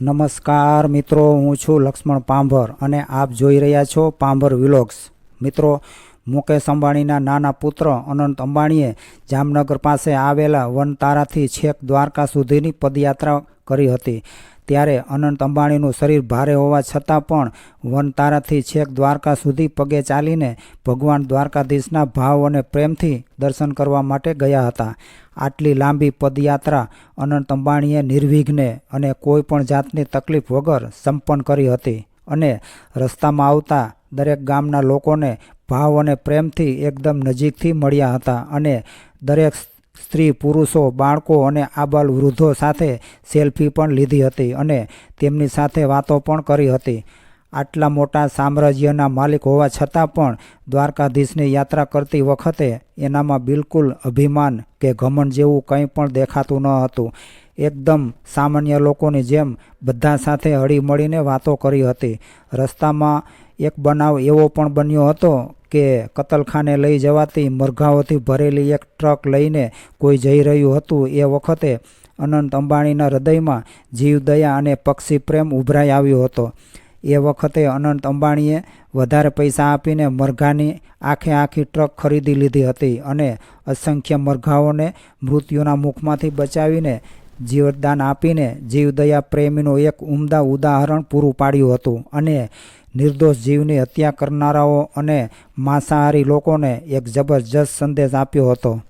નમસ્કાર મિત્રો હું છું લક્ષ્મણ પાંભર અને આપ જોઈ રહ્યા છો પાંભર વિલોગ્સ. મિત્રો મુકેશ અંબાણીના નાના પુત્ર અનંત અંબાણીએ જામનગર પાસે આવેલા વનતારાથી છેક દ્વારકા સુધીની પદયાત્રા કરી હતી. ત્યારે અનંત અંબાણીનું શરીર ભારે હોવા છતાં પણ વનતારાથી છેક દ્વારકા સુધી પગે ચાલીને ભગવાન દ્વારકાધીશના ભાવ અને પ્રેમથી દર્શન કરવા માટે ગયા હતા. આટલી લાંબી પદયાત્રા અનંત અંબાણીએ નિર્વિઘ્ને અને કોઈ પણ જાતની તકલીફ વગર સંપન્ન કરી હતી અને રસ્તામાં આવતા દરેક ગામના લોકોને ભાવ અને પ્રેમથી એકદમ નજીકથી મળ્યા હતા અને દરેક સ્ત્રી, પુરુષો, બાળકો અને આબાલ વૃદ્ધો સાથે સેલ્ફી પણ લીધી હતી અને તેમની સાથે વાતો પણ કરી હતી. આટલા મોટા સામ્રાજ્યના માલિક હોવા છતાં પણ દ્વારકાધીશની યાત્રા કરતી વખતે એનામાં બિલકુલ અભિમાન કે ઘમંડ જેવું કંઈ પણ દેખાતું ન હતું. એકદમ સામાન્ય લોકોની જેમ બધા સાથે હળીમળીને વાતો કરી હતી. રસ્તામાં એક બનાવ એવો પણ બન્યો હતો કે કતલખાને લઈ જવાતી મરઘાઓથી ભરેલી એક ટ્રક લઈને કોઈ જઈ રહ્યું હતું. એ વખતે અનંત અંબાણીના હૃદયમાં જીવદયા અને પક્ષી પ્રેમ ઉભરાઈ આવ્યો હતો. એ વખતે અનંત અંબાણીએ વધારે પૈસા આપીને મરઘાની આખે આખી ટ્રક ખરીદી લીધી હતી અને અસંખ્ય મરઘાઓને મૃત્યુના મુખમાંથી બચાવીને જીવદાન આપીને જીવદયા પ્રેમીનું એક ઉમદા ઉદાહરણ પૂરું પાડ્યું હતું અને નિર્દોષ જીવની હત્યા કરનારાઓ અને માંસાહારી લોકોને એક જબરજસ્ત સંદેશ આપ્યો હતો.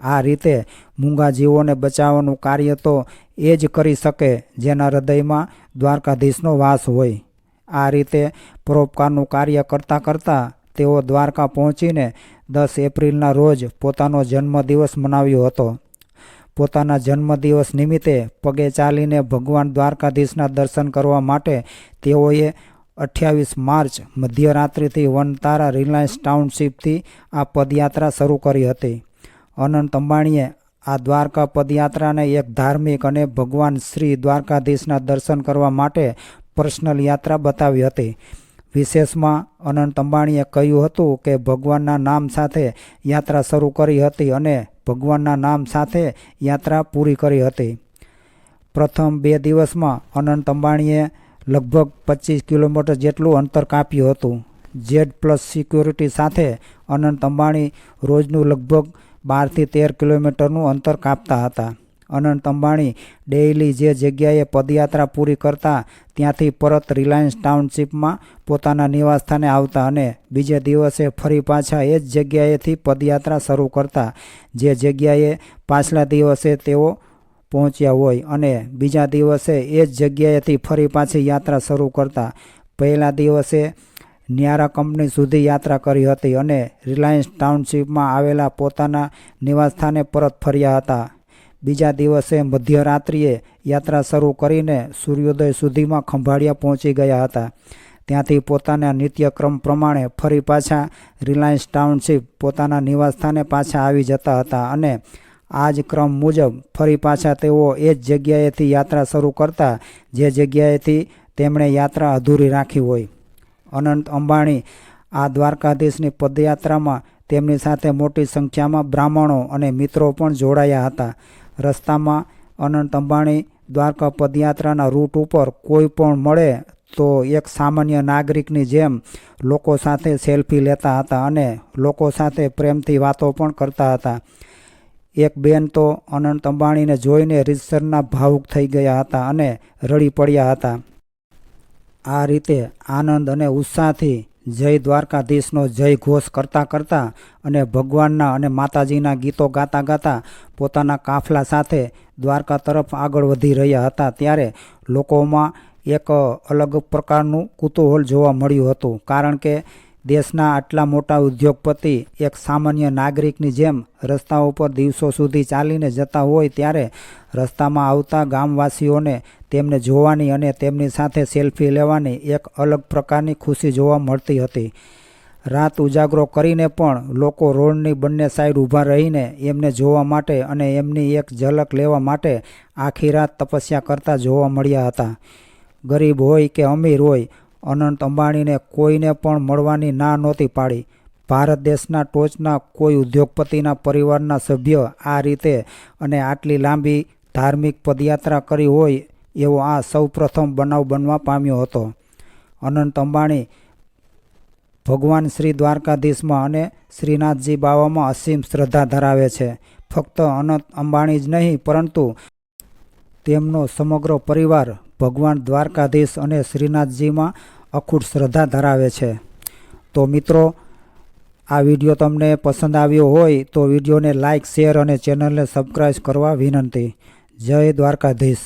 આ રીતે મૂંગા જીવોને બચાવવાનું કાર્ય તો એ જ કરી શકે જેના હૃદયમાં દ્વારકાધીશનો વાસ હોય. આ રીતે પરોપકારનું કાર્ય કરતાં કરતાં તેઓ દ્વારકા પહોંચીને દસ એપ્રિલના રોજ પોતાનો જન્મદિવસ મનાવ્યો હતો. પોતાના જન્મદિવસ નિમિત્તે પગે ચાલીને ભગવાન દ્વારકાધીશના દર્શન કરવા માટે તેઓએ અઠ્યાવીસ માર્ચ મધ્યરાત્રિથી વનતારા રિલાયન્સ ટાઉનશીપથી આ પદયાત્રા શરૂ કરી હતી. અનંત અંબાણીએ આ દ્વારકા પદયાત્રાને એક ધાર્મિક અને ભગવાન શ્રી દ્વારકાધીશના દર્શન કરવા માટે પર્સનલ યાત્રા બતાવી હતી. વિશેષમાં અનંત અંબાણીએ કહ્યું હતું કે ભગવાનના નામ સાથે યાત્રા શરૂ કરી હતી અને ભગવાનના નામ સાથે યાત્રા પૂરી કરી હતી. પ્રથમ બે દિવસમાં અનંત અંબાણીએ લગભગ પચીસ કિલોમીટર જેટલું અંતર કાપ્યું હતું. જેડ પ્લસ સિક્યોરિટી સાથે અનંત અંબાણી રોજનું લગભગ બારથી તેર કિલોમીટરનું અંતર કાપતા હતા. અનંત અંબાણી ડેઇલી જે જગ્યાએ પદયાત્રા પૂરી કરતા ત્યાંથી પરત રિલાયન્સ ટાઉનશીપમાં પોતાના નિવાસસ્થાને આવતા અને બીજે દિવસે ફરી પાછા એ જ જગ્યાએથી પદયાત્રા શરૂ કરતા. જે જગ્યાએ પાછલા દિવસે તેઓ પહોંચ્યા હોય અને બીજા દિવસે એ જ જગ્યાએથી ફરી પાછી યાત્રા શરૂ કરતા. પહેલા દિવસે ન્યારા કંપની સુધી યાત્રા કરી હતી અને રિલાયન્સ ટાઉનશીપમાં આવેલા પોતાના નિવાસસ્થાને પરત ફર્યા હતા. બીજા દિવસે મધ્યરાત્રિએ યાત્રા શરૂ કરીને સૂર્યોદય સુધીમાં ખંભાળિયા પહોંચી ગયા હતા. ત્યાંથી પોતાના નિત્યક્રમ પ્રમાણે ફરી પાછા રિલાયન્સ ટાઉનશીપ પોતાના નિવાસસ્થાને પાછા આવી જતા હતા અને આ જ ક્રમ મુજબ ફરી પાછા તેઓ એ જ જગ્યાએથી યાત્રા શરૂ કરતા જે જગ્યાએથી તેમણે યાત્રા અધૂરી રાખી હોય. અનંત અંબાણી આ દ્વારકાધીશની પદયાત્રામાં તેમની સાથે મોટી સંખ્યામાં બ્રાહ્મણો અને મિત્રો પણ જોડાયા હતા. રસ્તામાં અનંત અંબાણી દ્વારકા પદયાત્રાના રૂટ ઉપર કોઈ પણ મળે તો એક સામાન્ય નાગરિકની જેમ લોકો સાથે સેલ્ફી લેતા હતા અને લોકો સાથે પ્રેમથી વાતો પણ કરતા હતા. એક બેન તો અનંત અંબાણીને જોઈને રીતસરના ભાવુક થઈ ગયા હતા અને રડી પડ્યા હતા. આ રીતે આનંદ અને ઉત્સાહથી જય દ્વારકાધીશનો જય ઘોષ કરતાં કરતાં અને ભગવાનના અને માતાજીના ગીતો ગાતા ગાતા પોતાના કાફલા સાથે દ્વારકા તરફ આગળ વધી રહ્યા હતા ત્યારે લોકોમાં એક અલગ પ્રકારનું કુતૂહલ જોવા મળ્યું હતું. કારણ કે દેશના આટલા મોટા ઉદ્યોગપતિ એક સામાન્ય નાગરિકની જેમ રસ્તા ઉપર દિવસો સુધી ચાલીને જતા હોય ત્યારે રસ્તામાં આવતા ગામવાસીઓને તેમને જોવાની અને તેમની સાથે સેલ્ફી લેવાની એક અલગ પ્રકારની ખુશી જોવા મળતી હતી. રાત ઉજાગરો કરીને પણ લોકો રોડની બંને સાઈડ ઊભા રહીને એમને જોવા માટે અને એમની એક ઝલક લેવા માટે આખી રાત તપસ્યા કરતા જોવા મળ્યા હતા. ગરીબ હોય કે અમીર હોય અનંત અંબાણીને કોઈને પણ મળવાની ના નહોતી પાડી. ભારત દેશના ટોચના કોઈ ઉદ્યોગપતિના પરિવારના સભ્ય આ રીતે અને આટલી લાંબી ધાર્મિક પદયાત્રા કરી હોય એવો આ સૌપ્રથમ બનાવ બનવા પામ્યો હતો. અનંત અંબાણી ભગવાન શ્રી દ્વારકાધીશમાં અને શ્રીનાથજી બાવામાં અસીમ શ્રદ્ધા ધરાવે છે. ફક્ત અનંત અંબાણી જ નહીં, પરંતુ તેમનો સમગ્ર પરિવાર ભગવાન દ્વારકાધીશ અને શ્રીનાથજીમાં અખૂટ શ્રદ્ધા ધરાવે છે. તો મિત્રો, આ વીડિયો તમને પસંદ આવ્યો હોય તો વિડીયોને લાઇક શેર અને ચેનલને સબસ્ક્રાઈબ કરવા વિનંતી. જય દ્વારકાધીશ.